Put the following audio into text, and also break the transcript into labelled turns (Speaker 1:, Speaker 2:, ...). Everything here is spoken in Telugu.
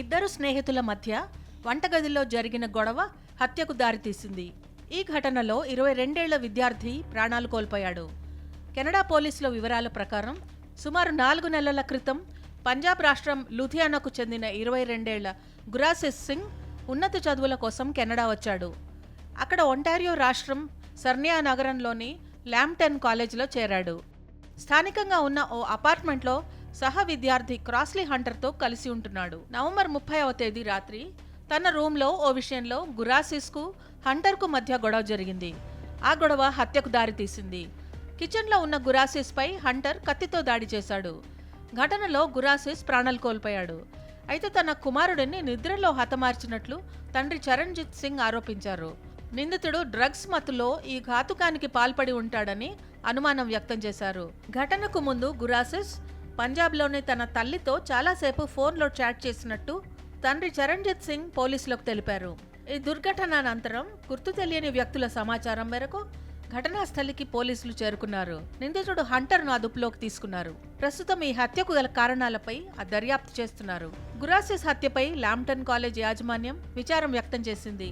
Speaker 1: ఇద్దరు స్నేహితుల మధ్య వంటగదిలో జరిగిన గొడవ హత్యకు దారితీసింది. ఈ ఘటనలో ఇరవై రెండేళ్ళ విద్యార్థి ప్రాణాలు కోల్పోయాడు. కెనడా పోలీసుల వివరాల ప్రకారం సుమారు నాలుగు నెలల క్రితం పంజాబ్ రాష్ట్రం లూథియానాకు చెందిన ఇరవై రెండేళ్ళ గురాసిస్ సింగ్ ఉన్నత చదువుల కోసం కెనడా వచ్చాడు. అక్కడ ఒంటారియో రాష్ట్రం సర్నియా నగరంలోని ల్యాంప్టన్ కాలేజీలో చేరాడు. స్థానికంగా ఉన్న ఓ అపార్ట్మెంట్లో సహ విద్యార్థి క్రాస్లీ హంటర్తో కలిసి ఉంటున్నాడు. నవంబర్ ముప్పైవ తేదీ రాత్రి తన రూమ్లో ఓ విషయంలో గురాసిస్కు హంటర్కు మధ్య గొడవ జరిగింది. ఆ గొడవ హత్యకు దారితీసింది. కిచెన్లో ఉన్న గురాసిస్పై హంటర్ కత్తితో దాడి చేశాడు. ఘటనలో గురాసిస్ ప్రాణాలు కోల్పోయాడు. అయితే తన కుమారుడిని నిద్రలో హతమార్చినట్లు తండ్రి చరణ్జిత్ సింగ్ ఆరోపించారు. నిందితుడు డ్రగ్స్ మత్తులో ఈ ఘాతుకానికి పాల్పడి ఉంటాడని అనుమానం వ్యక్తం చేశారు. ఘటనకు ముందు గురాసిస్ పంజాబ్లోని తన తల్లితో చాలాసేపు ఫోన్లో చాట్ చేసినట్టు తండ్రి చరణ్జిత్ సింగ్ పోలీసులకు తెలిపారు. ఈ దుర్ఘటన అనంతరం గుర్తు తెలియని వ్యక్తుల సమాచారం మేరకు ఘటనా స్థలికి పోలీసులు చేరుకున్నారు. నిందితుడు హంటర్ను అదుపులోకి తీసుకున్నారు. ప్రస్తుతం ఈ హత్యకు గల కారణాలపై దర్యాప్తు చేస్తున్నారు. గురాసిస్ హత్యపై లాంప్టన్ కాలేజ్ యాజమాన్యం విచారం వ్యక్తం చేసింది.